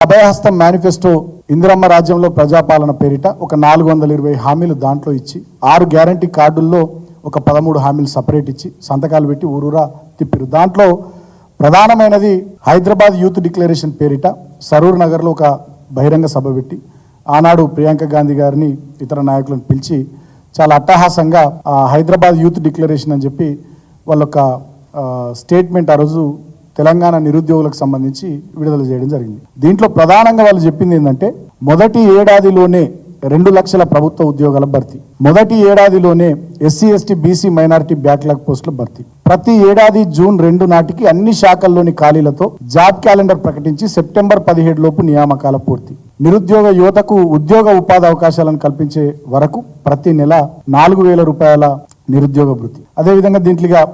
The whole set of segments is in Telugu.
అభయహస్తం మేనిఫెస్టో ఇందిరమ్మ రాజ్యంలో ప్రజాపాలన పేరిట ఒక నాలుగు వందల ఇరవై హామీలు దాంట్లో ఇచ్చి ఆరు గ్యారంటీ కార్డుల్లో ఒక పదమూడు హామీలు సపరేట్ ఇచ్చి సంతకాలు పెట్టి ఊరూరా తిప్పారు. దాంట్లో ప్రధానమైనది హైదరాబాద్ యూత్ డిక్లరేషన్ పేరిట సరూర్ నగర్లో ఒక బహిరంగ సభ పెట్టి ఆనాడు ప్రియాంక గాంధీ గారిని ఇతర నాయకులను పిలిచి చాలా అట్టహాసంగా ఆ, హైదరాబాద్ యూత్ డిక్లరేషన్ అని చెప్పి వాళ్ళొక స్టేట్మెంట్ ఆ రోజు తెలంగాణ నిరుద్యోగులకు సంబంధించి విడుదల చేయడం జరిగింది. దీంట్లో ప్రధానంగా వాళ్ళు చెప్పింది ఏంటంటే మొదటి ఏడాదిలోనే రెండు లక్షల ప్రభుత్వ ఉద్యోగాల భర్తీ మొదటి ఏడాదిలోనే SC ST BC minority backlog పోస్టుల భర్తీ ప్రతి ఏడాది జూన్ రెండు నాటికి అన్ని శాఖల్లోని ఖాళీలతో జాబ్ క్యాలెండర్ ప్రకటించి సెప్టెంబర్ పదిహేడు లోపు నియామకాల పూర్తి. నిరుద్యోగ యువతకు ఉద్యోగ ఉపాధి అవకాశాలను కల్పించే వరకు ప్రతి నెల నాలుగు వేల రూపాయల నిరుద్యోగ భృతి. అదేవిధంగా దీంట్లో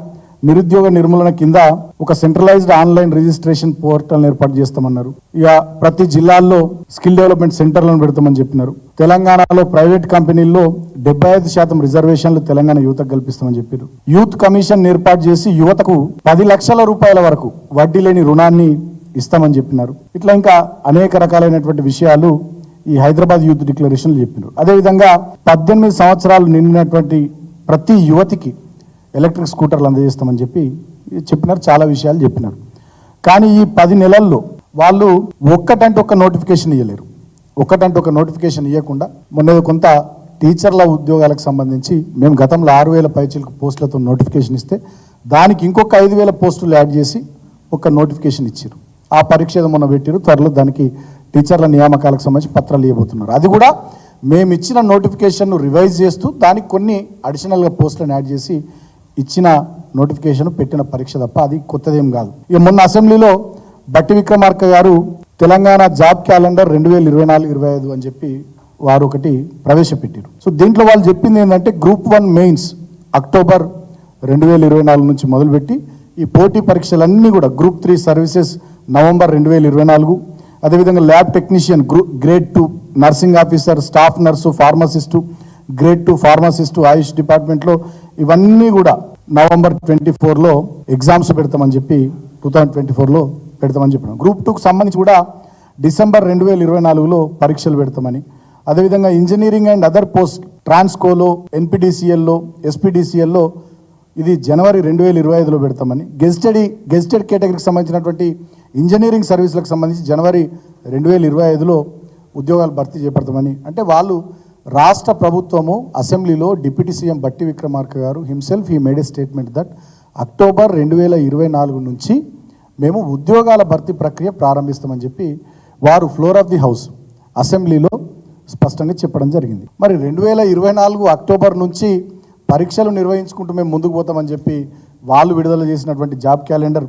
నిరుద్యోగ నిర్మూలన కింద ఒక సెంట్రలైజ్డ్ ఆన్లైన్ రిజిస్ట్రేషన్ పోర్టల్ ఏర్పాటు చేస్తామన్నారు. ఇక ప్రతి జిల్లాల్లో స్కిల్ డెవలప్మెంట్ సెంటర్లను పెడతామని చెప్పినారు. తెలంగాణలో ప్రైవేట్ కంపెనీల్లో డెబ్బై ఐదు శాతం రిజర్వేషన్లు తెలంగాణ యువతకు కల్పిస్తామని చెప్పారు యూత్ కమిషన్ ఏర్పాటు చేసి యువతకు పది లక్షల రూపాయల వరకు వడ్డీ లేని రుణాన్ని ఇస్తామని చెప్పినారు. ఇట్లా ఇంకా అనేక రకాలైనటువంటి విషయాలు ఈ హైదరాబాద్ యూత్ డిక్లరేషన్లు చెప్పినారు. అదేవిధంగా పద్దెనిమిది సంవత్సరాలు నిండినటువంటి ప్రతి యువతికి ఎలక్ట్రిక్ స్కూటర్లు అందజేస్తామని చెప్పి చెప్పినారు చాలా విషయాలు చెప్పినారు. కానీ ఈ పది నెలల్లో వాళ్ళు ఒక్కటంటే ఒక్క నోటిఫికేషన్ ఇవ్వలేరు ఒక్కటంటే ఒక నోటిఫికేషన్ ఇవ్వకుండా మొన్న కొంత టీచర్ల ఉద్యోగాలకు సంబంధించి మేము గతంలో ఆరు వేల పైచీలకు పోస్టులతో నోటిఫికేషన్ ఇస్తే దానికి ఇంకొక ఐదు వేల పోస్టులు యాడ్ చేసి ఒక నోటిఫికేషన్ ఇచ్చారు ఆ పరీక్ష ఏదో మొన్న పెట్టారు త్వరలో దానికి టీచర్ల నియామకాలకు సంబంధించి పత్రాలు ఇవ్వబోతున్నారు. అది కూడా మేము ఇచ్చిన నోటిఫికేషన్ను రివైజ్ చేస్తూ దానికి కొన్ని అడిషనల్గా పోస్టులను యాడ్ చేసి ఇచ్చిన నోటిఫికేషన్ పెట్టిన పరీక్ష తప్ప అది కొత్తదేం కాదు. ఇక మొన్న అసెంబ్లీలో బట్టి విక్రమార్క గారు తెలంగాణ జాబ్ క్యాలెండర్ రెండు వేల ఇరవై నాలుగు ఇరవై ఐదు అని చెప్పి వారు ఒకటి ప్రవేశపెట్టారు. సో దీంట్లో వాళ్ళు చెప్పింది ఏంటంటే గ్రూప్ వన్ మెయిన్స్ అక్టోబర్ రెండు వేల ఇరవై నాలుగు నుంచి మొదలుపెట్టి ఈ పోటీ పరీక్షలన్నీ కూడా గ్రూప్ త్రీ సర్వీసెస్ నవంబర్ రెండు వేల ఇరవై నాలుగు అదేవిధంగా lab technician group grade two nursing officer staff nurse pharmacist grade two pharmacist Ayush డిపార్ట్మెంట్లో ఇవన్నీ కూడా నవంబర్ ట్వంటీ ఫోర్లో ఎగ్జామ్స్ పెడతామని చెప్పి టూ థౌజండ్ ట్వంటీ ఫోర్లో పెడతామని చెప్పినాం. గ్రూప్ టూకి సంబంధించి కూడా డిసెంబర్ రెండు వేల ఇరవై నాలుగులో పరీక్షలు పెడతామని. అదేవిధంగా ఇంజనీరింగ్ అండ్ అదర్ పోస్ట్ ట్రాన్స్కోలో ఎన్పిడిసిఎల్లో ఎస్పీడీసీఎల్లో ఇది జనవరి రెండు వేల ఇరవై ఐదులో పెడతామని. గెజిటెడ్ గెజిటెడ్ కేటగిరీకి సంబంధించినటువంటి ఇంజనీరింగ్ సర్వీసులకు సంబంధించి జనవరి రెండు వేల ఇరవై ఐదులో ఉద్యోగాలు భర్తీ చేపడతామని. అంటే వాళ్ళు రాష్ట్ర ప్రభుత్వము అసెంబ్లీలో డిప్యూటీ సీఎం బట్టి విక్రమార్క గారు హిమ్సెల్ఫ్ ఈ made a statement that October రెండు వేల ఇరవై నాలుగు నుంచి మేము ఉద్యోగాల భర్తీ ప్రక్రియ ప్రారంభిస్తామని చెప్పి వారు ఫ్లోర్ ఆఫ్ ది హౌస్ అసెంబ్లీలో స్పష్టంగా చెప్పడం జరిగింది. మరి రెండు వేల ఇరవై నాలుగు అక్టోబర్ నుంచి పరీక్షలు నిర్వహించుకుంటూ మేము ముందుకు పోతామని చెప్పి వాళ్ళు విడుదల చేసినటువంటి జాబ్ క్యాలెండర్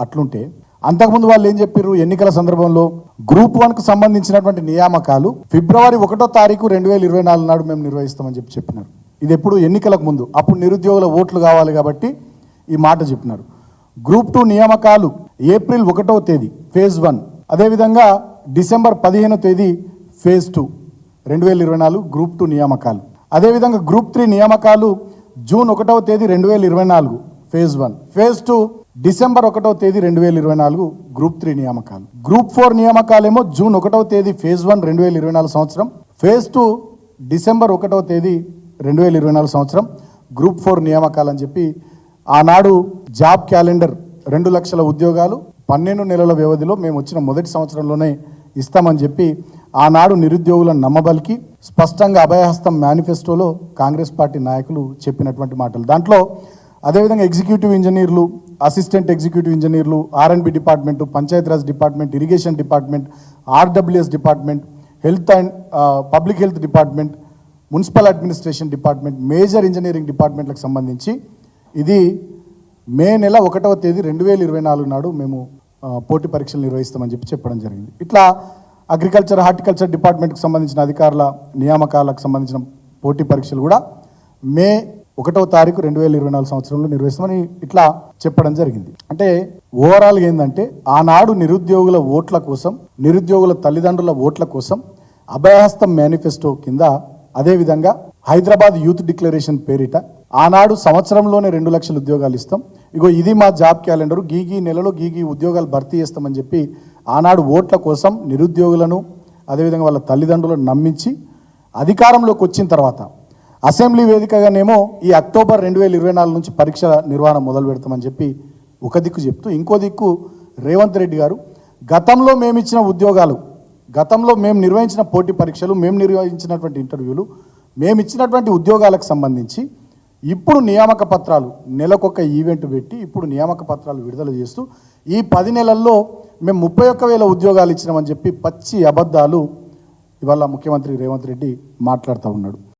అట్లుంటే అంతకుముందు వాళ్ళు ఏం చెప్పారు ఎన్నికల సందర్భంలో గ్రూప్ వన్కు సంబంధించినటువంటి నియామకాలు ఫిబ్రవరి ఒకటో తారీఖు రెండు వేల ఇరవై నాలుగు నాడు మేము నిర్వహిస్తామని చెప్పి చెప్పినారు. ఇది ఎప్పుడు ఎన్నికలకు ముందు. అప్పుడు నిరుద్యోగుల ఓట్లు కావాలి కాబట్టి ఈ మాట చెప్పినారు. గ్రూప్ టూ నియామకాలు ఏప్రిల్ ఒకటో తేదీ ఫేజ్ వన్. అదేవిధంగా డిసెంబర్ పదిహేనో తేదీ ఫేజ్ టూ. రెండు వేల ఇరవై నాలుగు గ్రూప్ టూ నియామకాలు. అదేవిధంగా గ్రూప్ త్రీ నియామకాలు జూన్ ఒకటవ తేదీ రెండు వేల ఇరవై నాలుగు phase one. Phase two December ఒకటవ తేదీ రెండు వేల ఇరవై నాలుగు గ్రూప్ త్రీ నియామకాలు. గ్రూప్ ఫోర్ నియామకాలేమో జూన్ ఒకటవ తేదీ ఫేజ్ వన్ రెండు వేల ఇరవై నాలుగు సంవత్సరం ఫేజ్ టూ డిసెంబర్ ఒకటవ తేదీ రెండు వేల ఇరవై నాలుగు సంవత్సరం గ్రూప్ ఫోర్ నియామకాలు అని చెప్పి ఆనాడు జాబ్ క్యాలెండర్ రెండు లక్షల ఉద్యోగాలు పన్నెండు నెలల వ్యవధిలో మేము వచ్చిన మొదటి సంవత్సరంలోనే ఇస్తామని చెప్పి ఆనాడు నిరుద్యోగులను నమ్మబలికి స్పష్టంగా అభయహస్తం మేనిఫెస్టోలో కాంగ్రెస్ పార్టీ నాయకులు చెప్పినటువంటి మాటలు. దాంట్లో అదేవిధంగా ఎగ్జిక్యూటివ్ ఇంజనీర్లు అసిస్టెంట్ ఎగ్జిక్యూటివ్ ఇంజనీర్లు R and B department Panchayati Raj department irrigation department RWS department health and public health department municipal administration department major engineering డిపార్ట్మెంట్లకు సంబంధించి ఇది మే నెల ఒకటవ తేదీ రెండు వేల ఇరవై నాలుగు నాడు మేము పోటీ పరీక్షలు నిర్వహిస్తామని చెప్పి చెప్పడం జరిగింది. ఇట్లా అగ్రికల్చర్ హార్టికల్చర్ డిపార్ట్మెంట్కి సంబంధించిన అధికారుల నియామకాలకు సంబంధించిన పోటీ పరీక్షలు కూడా మే ఒకటవ తారీఖు రెండు వేల ఇరవై నాలుగు సంవత్సరంలో నిర్వహిస్తామని ఇట్లా చెప్పడం జరిగింది. అంటే ఓవరాల్ ఏంటంటే ఆనాడు నిరుద్యోగుల ఓట్ల కోసం నిరుద్యోగుల తల్లిదండ్రుల ఓట్ల కోసం అభయహస్తం మేనిఫెస్టో కింద అదేవిధంగా హైదరాబాద్ యూత్ డిక్లరేషన్ పేరిట ఆనాడు సంవత్సరంలోనే రెండు లక్షల ఉద్యోగాలు ఇస్తాం. ఇగో ఇది మా జాబ్ క్యాలెండర్. గీగి నెలలో గీగి ఉద్యోగాలు భర్తీ చేస్తామని చెప్పి ఆనాడు ఓట్ల కోసం నిరుద్యోగులను అదేవిధంగా వాళ్ళ తల్లిదండ్రులను నమ్మించి అధికారంలోకి వచ్చిన తర్వాత అసెంబ్లీ వేదికగానేమో ఈ అక్టోబర్ రెండు వేల ఇరవై నాలుగు నుంచి పరీక్ష నిర్వహణ మొదలు పెడతామని చెప్పి ఒక దిక్కు చెప్తూ ఇంకో దిక్కు రేవంత్ రెడ్డి గారు గతంలో మేము ఇచ్చిన ఉద్యోగాలు గతంలో మేము నిర్వహించిన పోటీ పరీక్షలు మేము నిర్వహించినటువంటి ఇంటర్వ్యూలు మేము ఇచ్చినటువంటి ఉద్యోగాలకు సంబంధించి ఇప్పుడు నియామక పత్రాలు నెలకొక ఈవెంట్ పెట్టి ఇప్పుడు నియామక పత్రాలు విడుదల చేస్తూ ఈ పది నెలల్లో మేము ముప్పై ఒక్క వేల ఉద్యోగాలు ఇచ్చినామని చెప్పి పచ్చి అబద్ధాలు ఇవాళ ముఖ్యమంత్రి రేవంత్ రెడ్డి మాట్లాడుతూ ఉన్నాడు.